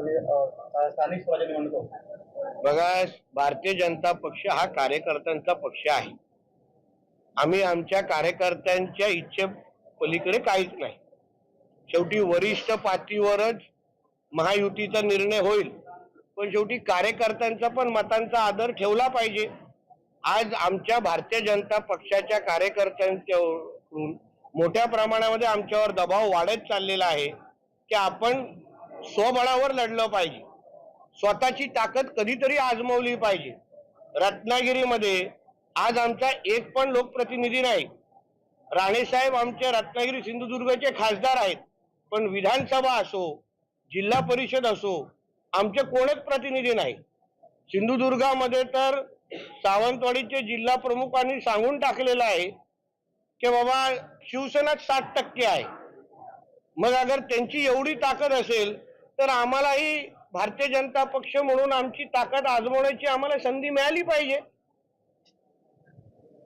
म्हणजे, स्थानिक स्वराज्य निवडणूक बघा भारतीय जनता पक्ष हा कार्यकर्त्यांचा पक्ष आहे. आम्ही आमच्या कार्यकर्त्यांच्या इच्छे पलीकडे काहीच नाही. शेवटी वरिष्ठ पातळीवरच महायुतीचा निर्णय होईल. पण शेवटी कार्यकर्त्यांचा पण मतांचा आदर ठेवला पाहिजे. आज आमच्या भारतीय जनता पक्षाच्या कार्यकर्त्यांच्या मोठ्या प्रमाणामध्ये आमच्यावर दबाव वाढत चाललेला आहे की आपण स्वबळावर लढलं पाहिजे. स्वतःची ताकद कधीतरी आजमावली पाहिजे. रत्नागिरीमध्ये आज आमचा एक पण लोकप्रतिनिधी नाही. राणेसाहेब आमचे रत्नागिरी सिंधुदुर्गचे खासदार आहेत. पण विधानसभा असो जिल्हा परिषद असो आमचे कोणच प्रतिनिधी नाही. सिंधुदुर्गामध्ये तर सावंतवाडीचे जिल्हा प्रमुखांनी सांगून टाकलेलं आहे की बाबा शिवसेनाच साठ टक्के आहे. मग अगर त्यांची एवढी ताकद असेल तर आम्हालाही भारतीय जनता पक्ष म्हणून आमची ताकद आजमावण्याची आम्हाला संधी मिळाली पाहिजे.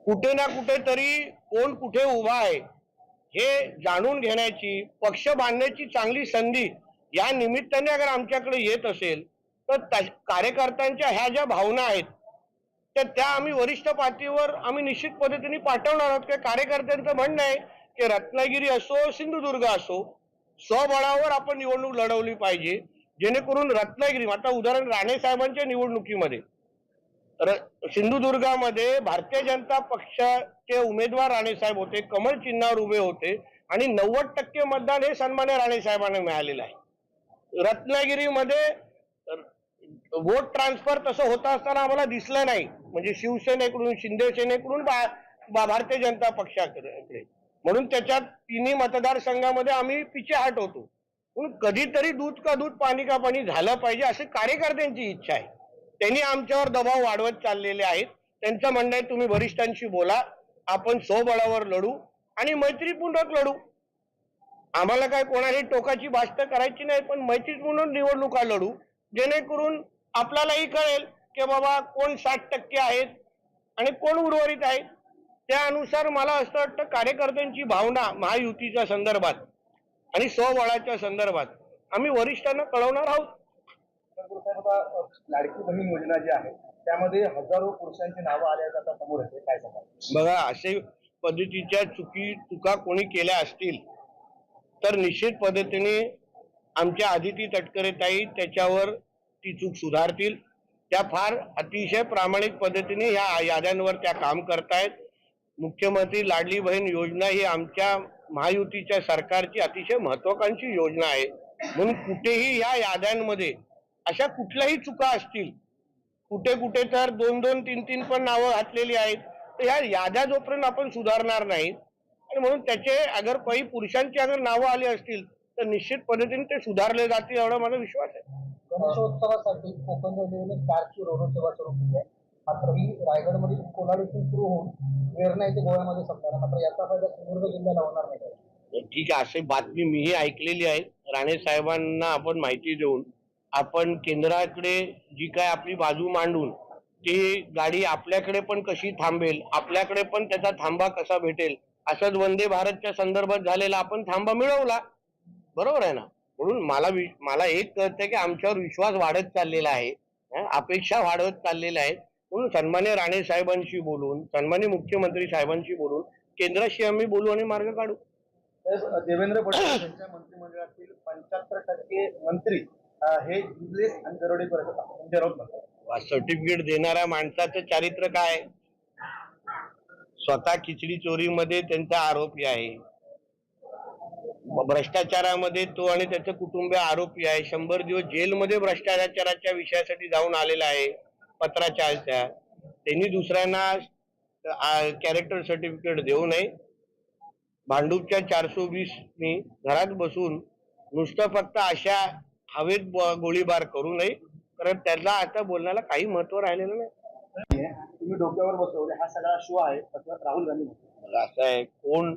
कुठे ना कुठेतरी कोण कुठे उभा आहे हे जाणून घेण्याची पक्ष बांधण्याची चांगली संधी या निमित्ताने अगर आमच्याकडे येत असेल तर त्या- कार्यकर्त्यांच्या ह्या ज्या भावना आहेत तर त्या आम्ही वरिष्ठ पातळीवर आम्ही निश्चित पद्धतीने पाठवणार आहोत. की कार्यकर्त्यांचं म्हणणं आहे की रत्नागिरी असो सिंधुदुर्ग असो स्वबळावर आपण निवडणूक लढवली पाहिजे जेणेकरून रत्नागिरी आता उदाहरण राणे साहेबांच्या निवडणुकीमध्ये र- सिंधुदुर्गामध्ये भारतीय जनता पक्षाचे उमेदवार राणेसाहेब होते कमळ चिन्हावर उभे होते आणि नव्वद टक्के मतदान हे सन्मान्य राणेसाहेबांना मिळालेलं आहे. रत्नागिरीमध्ये वोट ट्रान्सफर तसं होत असताना आम्हाला दिसलं नाही. म्हणजे शिवसेनेकडून शिंदे सेनेकडून बा- भारतीय जनता पक्षाकडे म्हणून त्याच्यात तिन्ही मतदारसंघामध्ये आम्ही पिछेहाट होतो. म्हणून कधीतरी दूध का दूध पाणी का पाणी झालं पाहिजे अशी कार्यकर्त्यांची इच्छा आहे. त्यांनी आमच्यावर दबाव वाढवत चाललेले आहेत. त्यांचं म्हणणं आहे तुम्ही वरिष्ठांशी बोला आपण स्वबळावर लढू आणि मैत्रीपूर्वक लढू. आम्हाला काय कोणाही टोकाची भाष्ट करायची नाही पण मैत्रीपूर्ण निवडणुका लढू. जेणेकरून आपल्यालाही कळेल की बाबा कोण साठ टक्के आहेत आणि कोण उर्वरित आहेत. त्यानुसार मला असं वाटतं कार्यकर्त्यांची भावना महायुतीच्या संदर्भात आणि स्वबळाच्या संदर्भात आम्ही वरिष्ठांना कळवणार आहोत. लाडकी बहीण योजना जी आहे त्यामध्ये हजारो पुरुषांची नावं आल्या आता समोर येते. काय सांगा बघा असे पद्धतीच्या चुकी चुका कोणी केल्या असतील तर निश्चित पद्धतीने आमच्या आदिती तटकरे ताई त्याच्यावर ती चूक सुधारतील. त्या फार अतिशय प्रामाणिक पद्धतीने ह्या याद्यांवर त्या काम करतायत. मुख्यमंत्री लाडली बहीण योजना ही आमच्या महायुतीच्या सरकारची अतिशय महत्वाकांक्षी योजना आहे. म्हणून कुठेही या याद्यांमध्ये अशा कुठल्याही चुका असतील कुठे कुठे तर दोन दोन तीन तीन पण नावं घातलेली आहेत तर ह्या याद्या जोपर्यंत आपण सुधारणार नाही आणि म्हणून त्याचे अगर काही पुरुषांची अगर नावं आली असतील तर निश्चित पद्धतीने ते सुधारले जातील एवढा माझा विश्वास आहे. गणेशोत्सवासाठी कोकण रेल्वेने कारची रोड सेवा सुरू केली आहे. मात्र ही रायगडमधील कोलाड इथून सुरू होऊन वेरणा येथे गोव्यामध्ये संपणार मात्र याचा फायदा सिंधुदुर्ग जिल्ह्याला होणार नाही. ठीक आहे. अशी बातमी मीही ऐकलेली आहे. राणे साहेबांना आपण माहिती देऊन आपण केंद्राकडे जी काय आपली बाजू मांडून ती गाडी आपल्याकडे पण कशी थांबेल आपल्याकडे पण त्याचा थांबा कसा भेटेल असंच वंदे भारतच्या संदर्भात झालेला आपण थांबा मिळवला. बरोबर आहे ना? म्हणून मला वि- मला एक कळतंय की आमच्यावर विश्वास वाढत चाललेला आहे. अपेक्षा वाढवत चाललेल्या आहेत. म्हणून सन्मान्य राणे साहेबांशी बोलून सन्मान्य मुख्यमंत्री साहेबांशी बोलून केंद्राशी आम्ही बोलू आणि मार्ग काढू. देवेंद्र फडणवीस यांच्या मंत्रिमंडळातील पंच्याहत्तर टक्के मंत्री हे आणि दरोडे करत सर्टिफिकेट देणाऱ्या माणसाचं चारित्र्य काय? स्वतः खिचडी चोरीमध्ये त्यांचा आरोपी आहे. भ्रष्टाचारामध्ये तो आणि त्याचं कुटुंबीय आरोपी आहे. शंभर दिवस जेलमध्ये भ्रष्टाचाराच्या विषयासाठी जाऊन आलेला आहे. पत्राच्या त्या त्यांनी दुसऱ्यांना कॅरेक्टर सर्टिफिकेट देऊ नये. भांडूपच्या चारशे वीस मी घरात बसून नुसतं फक्त अशा हवेत गोळीबार करू नये. कारण त्याला आता बोलण्याला काही महत्त्व राहिलेलं नाही. तुम्ही डोक्यावर बसवले. हा सगळा शो आहे. राहुल गांधी. असं आहे कोण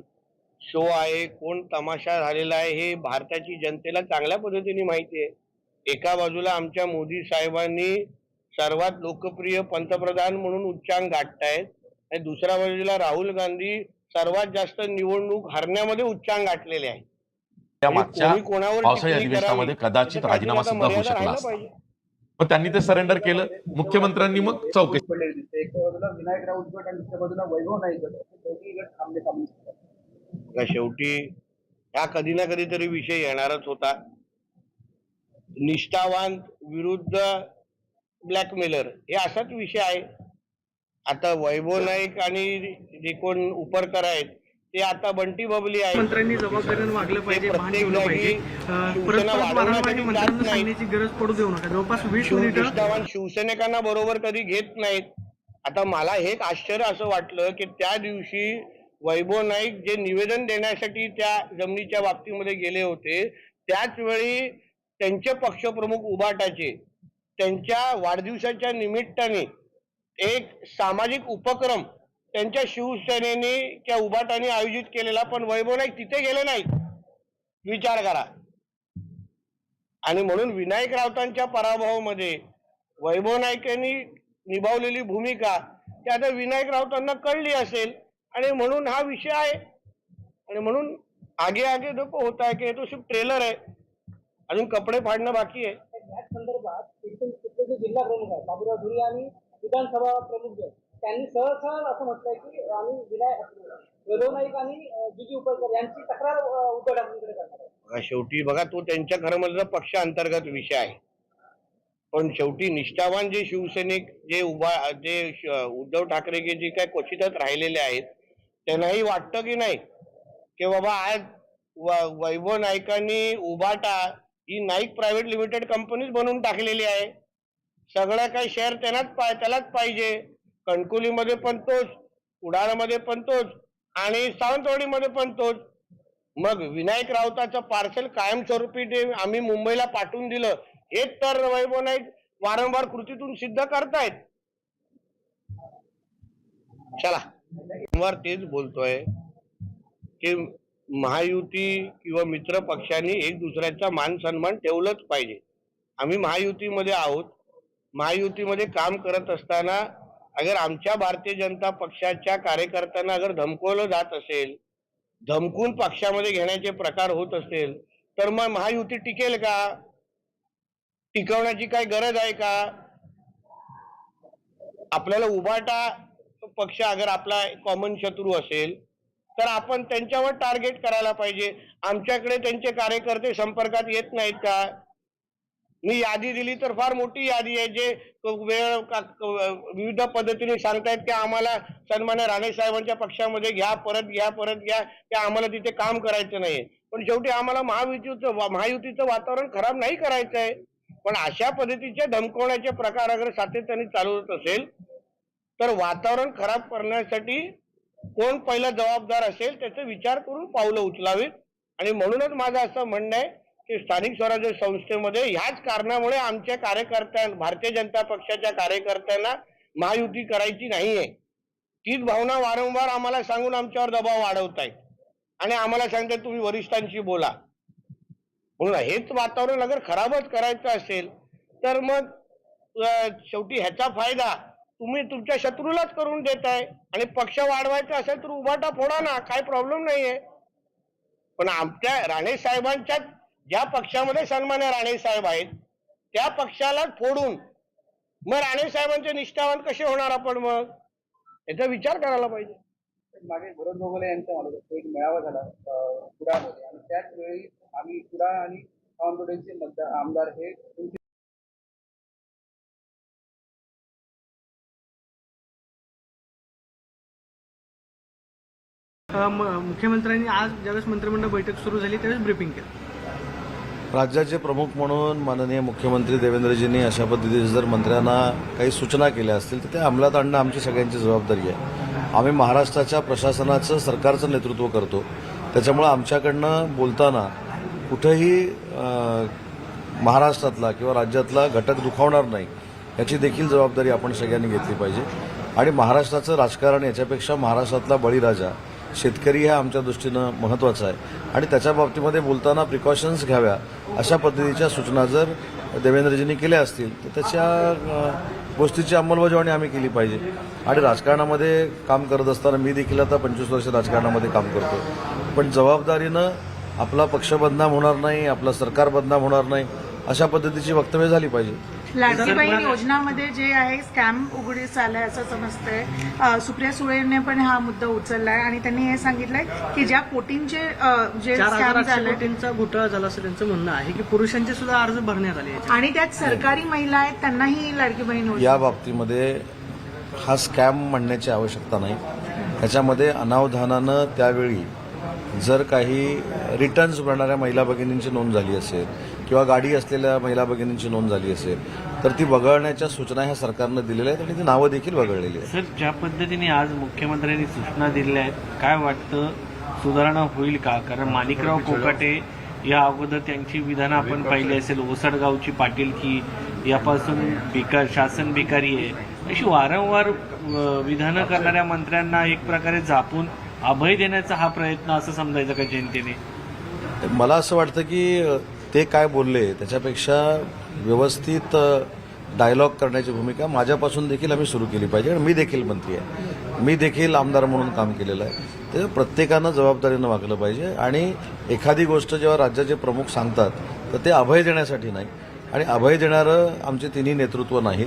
शो आहे कोण तमाशा झालेला आहे हे भारताची जनतेला चांगल्या पद्धतीने माहिती आहे. एका बाजूला आमच्या मोदी साहेबांनी सर्वात लोकप्रिय पंतप्रधान म्हणून उच्चांक गाठतायत आणि दुसऱ्या बाजूला राहुल गांधी सर्वात जास्त निवडणूक हरण्यामध्ये उच्चांक गाठलेले आहे त्या म्हणजे मागच्या कोणी कोणावर पावसाळी टिप्पणी अधिवेशनामध्ये कदाचित राजीनामा सुद्धा होऊ शकला. पण त्यांनी ते सरेंडर केलं. मुख्यमंत्र्यांनी मग चौकशी शेवटी ह्या कधी ना कधीतरी विषय येणारच होता. निष्ठावान विरुद्ध ब्लॅकमेलर हे असाच विषय आहे. आता वैभव नाईक आणि जे कोण उपरकर आहेत ते आता बंटी बबली आहेत. मंत्र्यांनी जबाबदारीने वागलं पाहिजे भान ठेवलं पाहिजे. मंत्र्यांना. सांगण्याची गरज पडू देऊ नका. जवळपास वीस मिनिटं शिवसैनिकांना बरोबर कधी घेत नाहीत. आता मला हे एक आश्चर्य असं वाटलं की त्या दिवशी वैभव नाईक जे निवेदन देण्यासाठी त्या जमिनीच्या बाबतीमध्ये गेले होते त्याच वेळी त्यांचे पक्षप्रमुख उबाटाचे त्यांच्या वाढदिवसाच्या निमित्ताने एक सामाजिक उपक्रम त्यांच्या शिवसेनेने त्या उभाटाने आयोजित केलेला पण वैभव नाईक तिथे गेले नाही विचार करा. आणि म्हणून विनायक राऊतांच्या पराभवामध्ये वैभव नाईकांनी निभावलेली भूमिका ती आता विनायक राऊतांना कळली असेल. आणि म्हणून हा विषय आहे. आणि म्हणून आगे आगे धोको होता है की तो सिर्फ ट्रेलर आहे. अजून कपडे फाडणं बाकी आहे. जिल्हा प्रमुख आहेत बाबुराव धुरी आणि विधानसभा प्रमुख जे त्यांनी सहज असं म्हटलंय की आम्ही विनायक वैभव नाईक आणि अं, जी जी उपरकर यांची तक्रार उद्धव ठाकरेंकडे करणार आहे. शेवटी बघा तो त्यांच्या खरं म्हणजे पक्ष अंतर्गत विषय आहे. पण शेवटी निष्ठावान जे शिवसैनिक जे उभा जे उद्धव ठाकरे जे काय क्वचितच राहिलेले आहेत त्यांनाही वाटतं की नाही की बाबा आज वैभव नाईकांनी उभाटा ही नाईक प्रायव्हेट लिमिटेड कंपनीच बनवून टाकलेली आहे. सगळं काही शेअर त्यालाच पाय त्यालाच पाहिजे. कणकुलीमध्ये पण तोच कुडाळमध्ये पण तोच आणि सावंतवाडीमध्ये पण तोच. मग विनायक राऊताचं पार्सल कायमस्वरूपी ते आम्ही मुंबईला पाठवून दिलं. हेच तर वैभव नाईक वारंवार कृतीतून सिद्ध करतायत. चला. वारंवार तेच बोलतोय की महायुती किंवा मित्र पक्षांनी एक दुसऱ्याचा मान सन्मान ठेवलंच पाहिजे. आम्ही महायुतीमध्ये आहोत. महायुतीमध्ये काम करत असताना अगर आमच्या भारतीय जनता पक्षाच्या कार्यकर्त्यांना अगर धमकवलं जात असेल धमकून पक्षामध्ये घेण्याचे प्रकार होत असेल तर मग महायुती टिकेल का? टिकवण्याची काय गरज आहे का? आपल्याला उभाटा पक्ष अगर आपला कॉमन शत्रू असेल तर आपण त्यांच्यावर टार्गेट करायला पाहिजे. आमच्याकडे त्यांचे कार्यकर्ते संपर्कात येत नाहीत का? मी यादी दिली तर फार मोठी यादी आहे जे वेळ का- विविध पद्धतीने सांगतायत की आम्हाला सन्मान्य राणे साहेबांच्या पक्षामध्ये घ्या परत घ्या परत घ्या ते आम्हाला तिथे काम करायचं नाही पण शेवटी आम्हाला महायुतीचं महायुतीचं वातावरण खराब नाही करायचं आहे पण अशा पद्धतीचे धमकवण्याचे प्रकार अगर सातत्याने चालू होत असेल तर वातावरण खराब करण्यासाठी कोण पहिला जबाबदार असेल त्याचा विचार करून पावलं उचलावीत. आणि म्हणूनच माझं असं म्हणणं आहे की स्थानिक स्वराज्य संस्थेमध्ये ह्याच कारणामुळे आमच्या कार्यकर्त्यां भारतीय जनता पक्षाच्या कार्यकर्त्यांना महायुती करायची नाहीये. तीच भावना वारंवार आम्हाला सांगून आमच्यावर दबाव वाढवतायत. आणि आम्हाला सांगतात तुम्ही वरिष्ठांशी बोला. म्हणून हेच वातावरण अगर खराबच करायचं असेल तर मग शेवटी ह्याचा फायदा तुम्ही तुमच्या शत्रूलाच करून देताय. आणि पक्ष वाढवायचा असेल तर उभाटा फोडा ना काय प्रॉब्लेम नाहीये. पण आमच्या राणे साहेबांच्या ज्या पक्षामध्ये सन्मान्य राणे साहेब आहेत त्या पक्षाला फोडून मग राणे साहेबांचे निष्ठावान कसे होणार आपण मग? याचा विचार करायला पाहिजे. मागे भरत गोगले मार्फत एक मेळावा झाला अं, कुडाळमध्ये आणि त्याच वेळी आम्ही कुडाळ आणि सावंतवाडीचे मतदार आमदार हे मुख्यमंत्र्यांनी आज ज्यावेळेस मंत्रिमंडळ बैठक सुरू झाली त्यावेळेस ब्रिफिंग केलं. राज्याचे प्रमुख म्हणून माननीय मुख्यमंत्री देवेंद्रजींनी अशा पद्धतीचे जर मंत्र्यांना काही सूचना केल्या असतील तर त्या अंमलात आणणं आमची सगळ्यांची जबाबदारी आहे. आम्ही महाराष्ट्राच्या प्रशासनाचं सरकारचं नेतृत्व करतो. त्याच्यामुळं आमच्याकडनं बोलताना कुठंही महाराष्ट्रातला किंवा राज्यातला घटक दुखावणार नाही याची देखील जबाबदारी आपण सगळ्यांनी घेतली पाहिजे. आणि महाराष्ट्राचं राजकारण याच्यापेक्षा महाराष्ट्रातला बळीराजा शेतकरी हा आमच्या दृष्टीनं महत्त्वाचा आहे. आणि त्याच्या बाबतीमध्ये बोलताना प्रिकॉशन्स घ्याव्या. अशा पद्धतीच्या सूचना जर देवेंद्रजींनी केल्या असतील तर त्याच्या गोष्टीची अंमलबजावणी आम्ही केली पाहिजे. आणि राजकारणामध्ये काम करत असताना मी देखील आता पंचवीस वर्ष राजकारणामध्ये काम करतो. पण जबाबदारीनं आपला पक्ष बदनाम होणार नाही आपलं सरकार बदनाम होणार नाही अशा पद्धतीची वक्तव्य झाली पाहिजे. लाडकी बहीण योजनामध्ये जे आहे स्कॅम उघडीस आलाय असं समजतंय. सुप्रिया सुळेने पण हा मुद्दा उचललाय आणि त्यांनी हे सांगितलंय की ज्या कोटींचे जे स्कॅम झाले कोटींचा घोटाळा झाला असं त्यांचं म्हणणं आहे की पुरुषांचे सुद्धा अर्ज भरण्यात आले. आणि त्यात सरकारी महिला आहेत त्यांनाही लाडकी बहीण या बाबतीमध्ये हा स्कॅम म्हणण्याची आवश्यकता नाही. त्याच्यामध्ये अनावधानानं त्यावेळी जर काही रिटर्न्स भरणाऱ्या महिला भगिनींची नोंद झाली असेल किंवा गाडी असलेल्या महिला भगिनींची नोंद झाली असेल तर ती वगळण्याच्या सूचना ह्या सरकारनं दिलेल्या आहेत आणि ती नावं देखील वगळलेली आहेत. सर ज्या पद्धतीने आज मुख्यमंत्र्यांनी सूचना दिल्या आहेत काय वाटतं? सुधारणा होईल का? कारण माणिकराव कोकाटे या अगोदर त्यांची विधानं आपण पाहिली असेल ओसडगावची पाटीलकी यापासून बेकार शासन बेकारी आहे. अशी वारंवार विधानं करणाऱ्या मंत्र्यांना एक प्रकारे झापून अभय देण्याचा हा प्रयत्न असं समजायचं का जनतेने? मला असं वाटतं की ते काय बोलले त्याच्यापेक्षा व्यवस्थित डायलॉग करण्याची भूमिका माझ्यापासून देखील आम्ही सुरू केली पाहिजे. आणि मी देखील मंत्री आहे. मी देखील आमदार म्हणून काम केलेलं आहे. ते प्रत्येकानं जबाबदारीनं वागलं पाहिजे. आणि एखादी गोष्ट जेव्हा राज्याचे प्रमुख सांगतात तर ते अभय देण्यासाठी नाही. आणि अभय देणारं आमचे तिन्ही नेतृत्व नाही.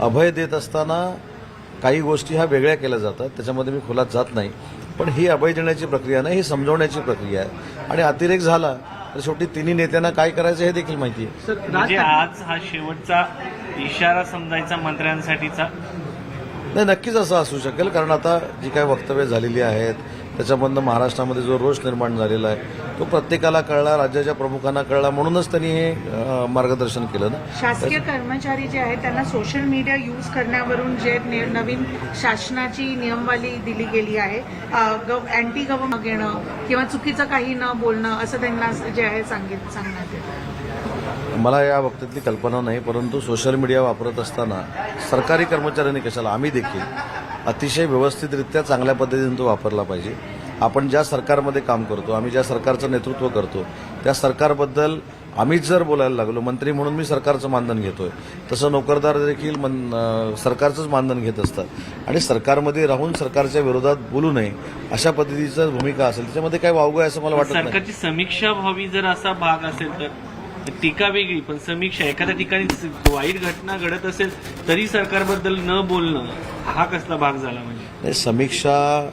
अभय देत असताना काही गोष्टी ह्या वेगळ्या केल्या जातात. त्याच्यामध्ये मी खुलात जात नाही. पण ही अभय देण्याची प्रक्रिया नाही ही समजवण्याची प्रक्रिया आहे. आणि अतिरेक झाला तर शेवटी तिन्ही नेत्यांना काय करायचं हे देखील माहिती आहे म्हणजे आज हा शेवटचा इशारा समजायचा मंत्र्यांसाठीचा? नाही नक्कीच असं असू शकेल कारण आता जी काही वक्तव्य झालेली आहेत त्याच्यामधनं महाराष्ट्रामध्ये जो रोष निर्माण झालेला आहे तो प्रत्येकाला कळला राज्याच्या प्रमुखांना कळला म्हणूनच त्यांनी हे मार्गदर्शन केलं ना. शासकीय कर्मचारी जे आहेत त्यांना सोशल मीडिया यूज करण्यावरून जे नवीन शासनाची नियमवाली दिली गेली आहे अँटी गव्हर्नमेंट घेणं किंवा चुकीचं काही न बोलणं असं त्यांना जे आहे सांगित सांगण्यात येतं. मला या बाबतीतली कल्पना नाही परंतु सोशल मीडिया वापरत असताना सरकारी कर्मचाऱ्यांनी कशाला आम्ही देखील अतिशय व्यवस्थितरित्या चांगल्या पद्धतीने तो वापरला पाहिजे. आपण ज्या सरकारमध्ये काम करतो आम्ही ज्या सरकारचं नेतृत्व करतो त्या सरकारबद्दल आम्हीच जर बोलायला लागलो मंत्री म्हणून मी सरकारचं मानधन घेतोय तसं नोकरदार देखील मन सरकारचंच मानधन घेत असतात. आणि सरकारमध्ये राहून सरकारच्या विरोधात बोलू नये अशा पद्धतीचं भूमिका असेल त्याच्यामध्ये काय वावगं आहे असं मला वाटत नाही. सरकारची समीक्षा व्हावी जर असा भाग असेल तर? टीका वेगळी पण समीक्षा एखाद्या ठिकाणी वाईट घटना घडत असेल तरी सरकारबद्दल न बोलणं हा कसला भाग झाला म्हणजे? समीक्षा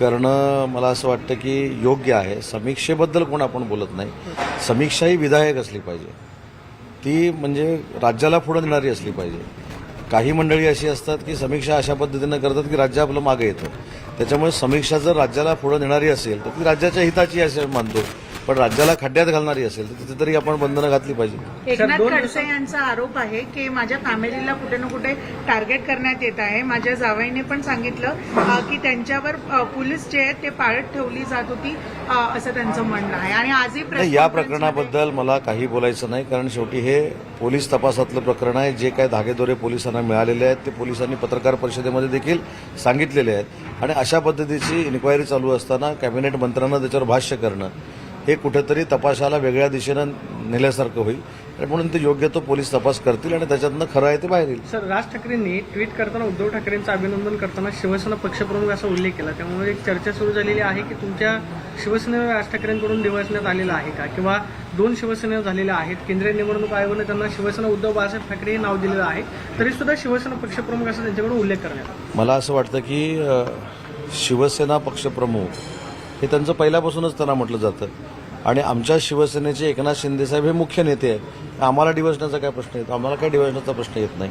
करणं मला असं वाटतं की योग्य आहे. समीक्षेबद्दल कोण आपण बोलत नाही. समीक्षा ही विधायक असली पाहिजे. ती म्हणजे राज्याला पुढं नेणारी असली पाहिजे. काही मंडळी अशी असतात की समीक्षा अशा पद्धतीनं करतात की राज्य आपलं मागे येतं. त्याच्यामुळे समीक्षा जर राज्याला पुढं नेणारी असेल तर ती राज्याच्या हिताची असे मानतो. पण राज्याला खड्ड्यात घालणारी असेल तर तिथे तरी आपण बंधनं घातली पाहिजे. एकनाथ खडसे यांचा आरोप आहे की माझ्या फॅमिलीला कुठे ना कुठे टार्गेट करण्यात येत आहे. माझ्या जावईने पण सांगितलं की त्यांच्यावर पोलीस जे आहेत ते पाळत ठेवली जात होती असं त्यांचं म्हणणं आहे. आणि आजही या प्रकरणाबद्दल मला काही बोलायचं नाही कारण शेवटी हे पोलीस तपासातलं प्रकरण आहे. जे काय धागेदोरे पोलिसांना मिळालेले आहेत ते पोलिसांनी पत्रकार परिषदेमध्ये देखील सांगितलेले आहेत. आणि अशा पद्धतीची इन्क्वायरी चालू असताना कॅबिनेट मंत्र्यांना त्याच्यावर भाष्य करणं हे कुठेतरी तपासाला वेगळ्या दिशेनं नेल्यासारखं होईल. म्हणून ते योग्य तो पोलीस तपास करतील आणि त्याच्यातनं खरं आहे ते बाहेर येईल. सर राज ठाकरेंनी ट्विट करताना उद्धव ठाकरेंचं अभिनंदन करताना शिवसेना पक्षप्रमुख असा उल्लेख केला. त्यामुळे एक चर्चा सुरू झालेली आहे की तुमच्या शिवसेनेवर राज ठाकरेंकडून दिवसण्यात आलेला आहे का? किंवा दोन शिवसेना झालेल्या आहेत केंद्रीय निवडणूक आयोगाने त्यांना शिवसेना उद्धव बाळासाहेब ठाकरे हे नाव दिलेलं आहे तरी सुद्धा शिवसेना पक्षप्रमुख असा त्यांच्याकडून उल्लेख करण्यात आला. मला असं वाटतं की शिवसेना पक्षप्रमुख हे त्यांचं पहिल्यापासूनच त्यांना म्हटलं जातं. आणि आमच्या शिवसेनेचे एकनाथ शिंदेसाहेब हे मुख्य नेते आहेत. आम्हाला डिवसण्याचा काय प्रश्न येतो आम्हाला काय डिवसण्याचा प्रश्न येत नाही.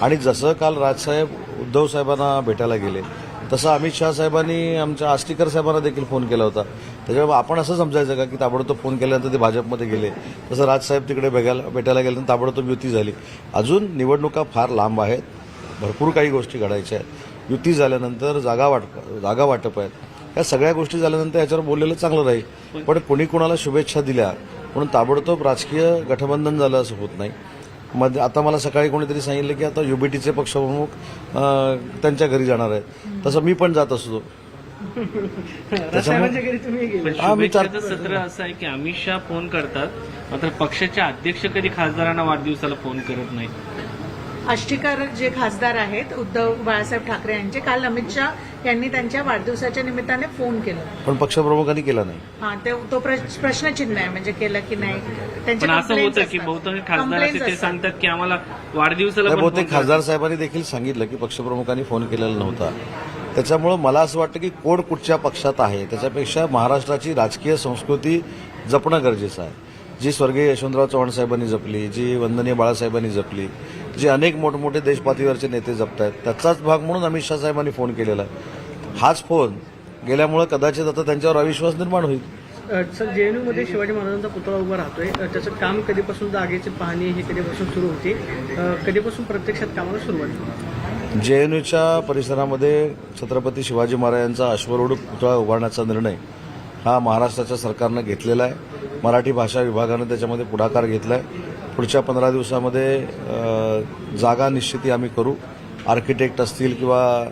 आणि जसं काल राजसाहेब उद्धव साहेबांना भेटायला गेले तसं अमित शहा साहेबांनी आमच्या आष्टीकर साहेबांना देखील फोन केला होता. त्याच्यामुळे आपण असं समजायचं का की ताबडतोब फोन केल्यानंतर ते भाजपमध्ये गेले. तसं राजसाहेब तिकडे भेटायला भेटायला गेले ताबडतोब युती झाली. अजून निवडणुका फार लांब आहेत. भरपूर काही गोष्टी घडायच्या आहेत. युती झाल्यानंतर जागा वाट जागा वाटप आहेत. या सगळ्या गोष्टी झाल्यानंतर याच्यावर बोललेलं चांगलं राहील. पण कोणी कोणाला शुभेच्छा दिल्या म्हणून ताबडतोब राजकीय गठबंधन झालं असं होत नाही. मध्ये आता मला सकाळी कोणीतरी सांगितलं की आता युबीटीचे पक्षप्रमुख अं, त्यांच्या घरी जाणार आहेत. तसं मी पण जात असतो. शुभेच्छाचं सत्र असं आहे की अमित शहा फोन करतात मात्र पक्षाचे अध्यक्ष कधी खासदारांना वाढदिवसाला फोन करत नाहीत. आष्टीकर जे खासदार आहेत उद्धव बाळासाहेब ठाकरे यांचे काल अमित शाह यांनी त्यांच्या वाढदिवसाच्या निमित्ताने फोन केला पण पक्षप्रमुखांनी केला नाही हा ते तो प्रश्न- प्रश्नचिन्ह आहे म्हणजे केलं की नाही पण असं होतं की. बहुतेक खासदार असे ते. सांगतात की आम्हाला वाढदिवसाला बहुतेक. खासदार साहेबांनी देखील सांगितलं की पक्षप्रमुखांनी फोन केलेला नव्हता त्याच्यामुळं मला असं वाटतं की कोण कुठच्या पक्षात आहे त्याच्यापेक्षा महाराष्ट्राची राजकीय संस्कृती जपणं गरजेचं आहे जी स्वर्गीय यशवंतराव चव्हाण साहेबांनी जपली जी वंदनीय बाळासाहेबांनी जपली जी अनेक मोठमोठे देशपातळीवरचे नेते जपत आहेत त्याचाच भाग म्हणून अमित शाह साहेबांनी फोन केलेला आहे. हाच फोन गेल्यामुळं कदाचित आता त्यांच्यावर अविश्वास निर्माण होईल. सर जेएनयू मध्ये शिवाजी महाराजांचा पुतळा उभा राहतोय. त्याचं काम कधीपासून जागेची पाहणी ही कधीपासून सुरू होती? कधीपासून प्रत्यक्षात कामाला सुरुवात? जेएनयूच्या परिसरामध्ये छत्रपती शिवाजी महाराजांचा अश्वरूढ पुतळा उभारण्याचा निर्णय हा महाराष्ट्राच्या सरकारनं घेतलेला आहे. मराठी भाषा विभागानं त्याच्यामध्ये पुढाकार घेतला आहे पुढच्या पंधरा दिवसामध्ये जागा निश्चिती आम्ही करू. आर्किटेक्ट असतील किंवा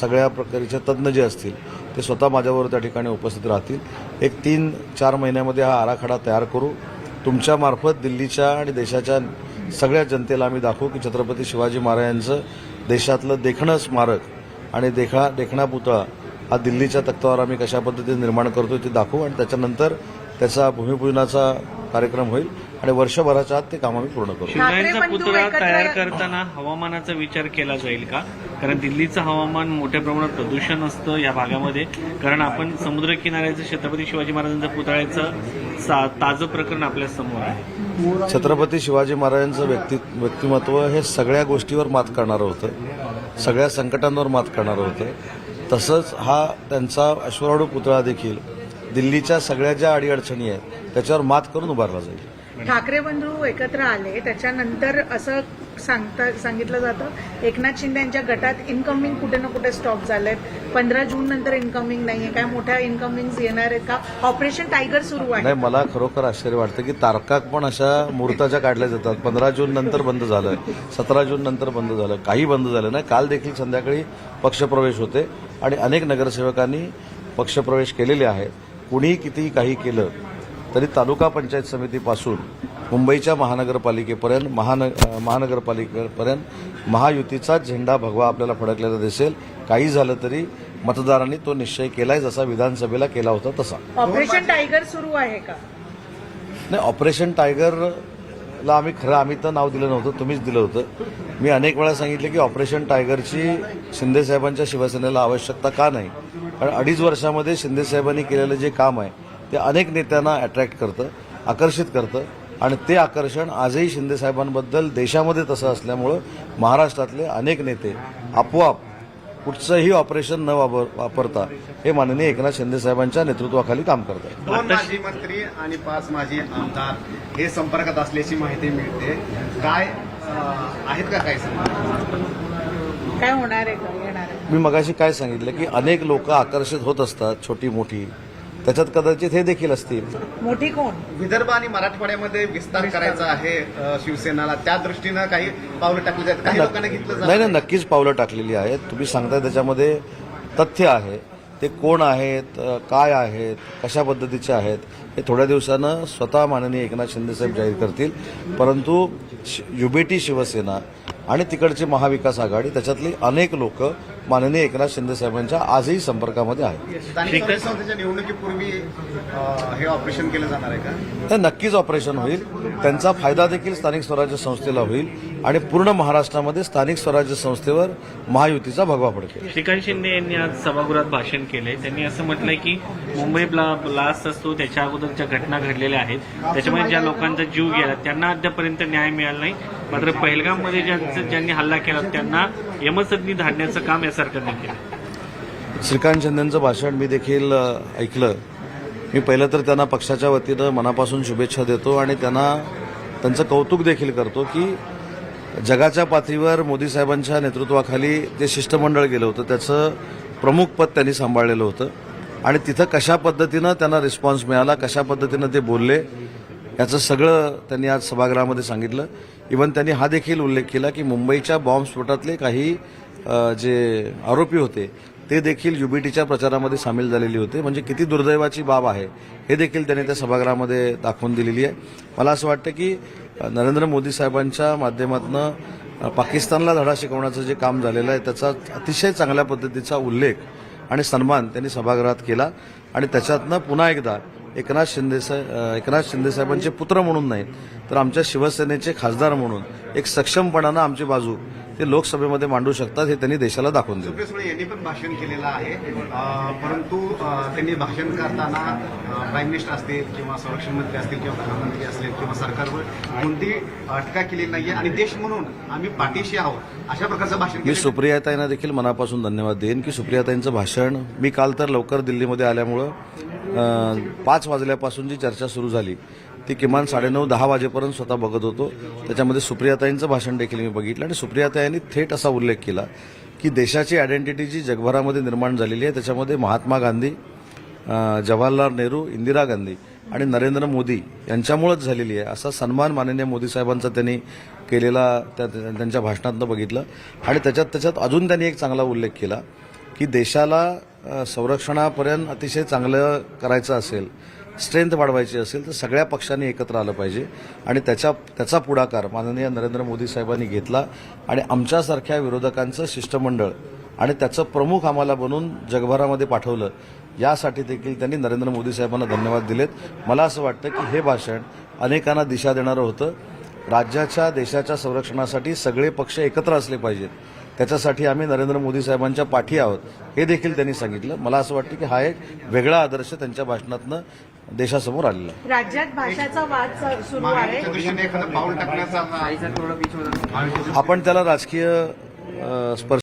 सगळ्या प्रकारचे तज्ज्ञ जे असतील ते स्वतः माझ्याबरोबर त्या ठिकाणी उपस्थित राहतील. एक तीन चार महिन्यामध्ये हा आराखडा तयार करू. तुमच्यामार्फत दिल्लीच्या आणि देशाच्या सगळ्या जनतेला आम्ही दाखवू की छत्रपती शिवाजी महाराजांचं देशातलं देखणं स्मारक आणि देखा देखणा पुतळा हा दिल्लीच्या तक्तावर आम्ही कशा पद्धतीने निर्माण करतो ते दाखवू आणि त्याच्यानंतर त्याचा भूमिपूजनाचा कार्यक्रम होईल आणि वर्षभराच्या आत ते काम आम्ही पूर्ण करू. शिवरायांचा पुतळा तयार करताना हवामानाचा विचार केला जाईल का? कारण दिल्लीचं हवामान मोठ्या प्रमाणात प्रदूषण असतं या भागामध्ये. कारण आपण समुद्र किनाऱ्याचं छत्रपती शिवाजी महाराजांच्या पुतळ्याचं सा- ताजं प्रकरण आपल्यासमोर आहे. छत्रपती शिवाजी महाराजांचं व्यक्ति व्यक्तिमत्व हे सगळ्या गोष्टीवर मात करणारं होतं. सगळ्या संकटांवर मात करणारं होतं. तसंच हा त्यांचा अश्वराडू पुतळा देखील दिल्लीच्या सगळ्या ज्या अडीअडचणी आहेत त्याच्यावर मात करून उभारला जाईल. ठाकरे बंधू एकत्र आले त्याच्यानंतर असं सांगता सांगितलं जातं एकनाथ शिंदे यांच्या गटात इनकमिंग कुठे ना कुठे स्टॉप झालंय पंधरा जून नंतर इनकमिंग नाहीये. काय मोठ्या इनकमिंग येणार आहेत का? ऑपरेशन टायगर सुरू आहे. नाही मला खरोखर आश्चर्य वाटतं की तारका पण अशा मुहूर्ताच्या काढल्या जातात. पंधरा जून नंतर बंद झालं सतरा जून नंतर बंद झालं. काही बंद झालं नाही. काल देखील संध्याकाळी पक्षप्रवेश होते आणि अनेक नगरसेवकांनी पक्षप्रवेश केलेले आहेत कुणीही कितीही काही केलं तरी तालुका पंचायत समितीपासून मुंबईच्या महानगरपालिकेपर्यंत महान महानगरपालिकेपर्यंत महायुतीचाच झेंडा भगवा आपल्याला फडकलेला दिसेल. काही झालं तरी मतदारांनी तो निश्चय केलाय जसा विधानसभेला केला होता तसा. ऑपरेशन टायगर सुरू आहे का? नाही ऑपरेशन टायगरला आम्ही खरं आम्ही तर नाव दिलं नव्हतं तुम्हीच दिलं होतं. मी अनेक वेळा सांगितले की ऑपरेशन टायगरची शिंदेसाहेबांच्या शिवसेनेला आवश्यकता का नाही? कारण अडीच वर्षामध्ये शिंदेसाहेबांनी केलेलं जे काम आहे ते अनेक नेत्यांना अट्रॅक्ट करतं आकर्षित करतं. आणि ते आकर्षण आजही शिंदेसाहेबांबद्दल देशामध्ये तसं असल्यामुळं महाराष्ट्रातले अनेक नेते आपोआप कुठचंही ऑपरेशन न वापर वापरता हे माननीय एकनाथ शिंदेसाहेबांच्या नेतृत्वाखाली काम करत आहेत दोन माजी मंत्री आणि पाच माजी आमदार हे संपर्कात असल्याची माहिती मिळते. काय आहेत का संपर्क? काय होणार आहे का येणार आहे? मी मगाशी काय सांगितलं की अनेक लोक आकर्षित होत असतात छोटी मोठी त्याच्यात कदाचित हे देखील असतील. मोठी कोण? विदर्भ आणि मराठवाड्यामध्ये विस्तार करायचा आहे शिवसेनाला. त्या दृष्टीनं काही पावलं टाकली जातात काही लोकांना घेतलं नाही नाही जात नक्कीच पावलं टाकलेली आहेत. तुम्ही सांगताय त्याच्यामध्ये तथ्य आहे. ते कोण आहेत काय आहेत कशा पद्धतीचे आहेत हे थोड्या दिवसानं स्वतः माननीय एकनाथ शिंदेसाहेब जाहीर करतील. परंतु युबीटी शिवसेना आणि तिकडची महाविकास आघाडी त्याच्यातली अनेक लोक माननीय एकनाथ शिंदेसाहेबांच्या आजही संपर्कामध्ये आहेत स्थानिक स्वराज्य संस्थेच्या निवडणुकीपूर्वी अं, हे ऑपरेशन केलं जाणार आहे का? तर नक्कीच ऑपरेशन होईल. त्यांचा फायदा देखील स्थानिक स्वराज्य संस्थेला होईल. आणि पूर्ण महाराष्ट्रामध्ये स्थानिक स्वराज्य संस्थेवर महायुतीचा भगवा पडकेल श्रीकांत शिंदे यांनी आज सभागृहात भाषण केलंय. त्यांनी असं म्हटलंय की मुंबई ब्ला ब्लास्ट असतो त्याच्या अगोदरच्या घटना घडलेल्या आहेत. त्याच्यामुळे ज्या लोकांचा जीव गेला त्यांना अद्यापर्यंत न्याय मिळाला नाही. मात्र पहलगाममध्ये ज्यांचं ज्यांनी हल्ला केला त्यांना यमसदनी धाडण्याचं काम या सरकारने केलं. श्रीकांत शिंदेचं भाषण मी देखील ऐकलं. मी पहिलं तर त्यांना पक्षाच्या वतीनं मनापासून शुभेच्छा देतो आणि त्यांना त्यांचं कौतुक देखील करतो की जगाच्या पातळीवर मोदी साहेबांच्या नेतृत्वाखाली जे शिष्टमंडळ गेलं होतं त्याचं प्रमुख पद त्यांनी सांभाळलेलं होतं. आणि तिथं कशा पद्धतीनं त्यांना रिस्पॉन्स मिळाला कशा पद्धतीनं ते बोलले याचं सगळं त्यांनी आज सभागृहामध्ये सांगितलं. इवन त्यांनी हा देखील उल्लेख केला की मुंबईच्या बॉम्बस्फोटातले काही जे आरोपी होते ते देखील युबीटीच्या प्रचारामध्ये सामील झालेले होते. म्हणजे किती दुर्दैवाची बाब आहे हे देखील त्यांनी त्या सभागृहामध्ये दाखवून दिलेली आहे. मला असं वाटतं की नरेंद्र मोदी साहेबांच्या माध्यमातून पाकिस्तानला धडा शिकवण्याचं जे काम झालेलं आहे त्याचा अतिशय चांगल्या पद्धतीचा उल्लेख आणि सन्मान त्यांनी सभागृहात केला. आणि त्याच्यातनं पुन्हा एकदा एकनाथ शिंदे एकनाथ शिंदे साहेबांचे पुत्र म्हणून नाही तर आमच्या शिवसेनेचे खासदार म्हणून एक सक्षमपणानं आमची बाजू ते लोकसभेमध्ये मांडू शकतात हे त्यांनी देशाला दाखवून दिलं. सुळे यांनी पण भाषण केलेलं आहे. परंतु त्यांनी भाषण करताना प्राईम मिनिस्टर असतील किंवा संरक्षण मंत्री असतील किंवा प्रधानमंत्री असतील किंवा सरकारवर कोणती अं, टीका केलेली नाहीये. आणि देश म्हणून आम्ही पाठीशी आहोत. अशा प्रकारचं भाषण मी केलं सुप्रियाताईंना देखील मनापासून धन्यवाद देईन की सुप्रियाताईंचं भाषण मी काल तर लवकर दिल्लीमध्ये आल्यामुळं पाच वाजल्यापासून जी चर्चा सुरू झाली ती किमान साडेनऊ दहा वाजेपर्यंत स्वतः बघत होतो. त्याच्यामध्ये सुप्रियाताईंचं भाषण देखील मी बघितलं आणि सुप्रियाताईंनी थेट असा उल्लेख केला की देशाची आयडेंटिटी जी जगभरामध्ये निर्माण झालेली आहे त्याच्यामध्ये महात्मा गांधी जवाहरलाल नेहरू इंदिरा गांधी आणि नरेंद्र मोदी यांच्यामुळेच झालेली आहे असा सन्मान माननीय मोदी साहेबांचा त्यांनी केलेला त्या त्यांच्या भाषणातनं बघितलं. आणि त्याच्यात त्याच्यात अजून त्यांनी एक चांगला उल्लेख केला की देशाला संरक्षणापर्यंत अतिशय चांगलं करायचं असेल स्ट्रेंथ वाढवायची असेल तर सगळ्या पक्षांनी एकत्र आलं पाहिजे. आणि त्याच्या त्याचा पुढाकार माननीय नरेंद्र मोदी साहेबांनी घेतला आणि आमच्यासारख्या विरोधकांचं शिष्टमंडळ आणि त्याचं प्रमुख आम्हाला बनून जगभरामध्ये पाठवलं यासाठी देखील त्यांनी नरेंद्र मोदी साहेबांना धन्यवाद दिलेत. मला असं वाटतं की हे भाषण अनेकांना दिशा देणारं होतं. राज्याच्या देशाच्या संरक्षणासाठी सगळे पक्ष एकत्र असले पाहिजेत. त्याच्यासाठी आम्ही नरेंद्र मोदी साहेबांच्या पाठी आहोत. हे देखील त्यांनी सांगितलं. मला असं वाटतं की हा एक वेगळा आदर्श त्यांच्या भाषणातनं देशासमोर आलेला राज्यात भाषाचा वाद सुरू आहे. आपण त्याला राजकीय स्पर्श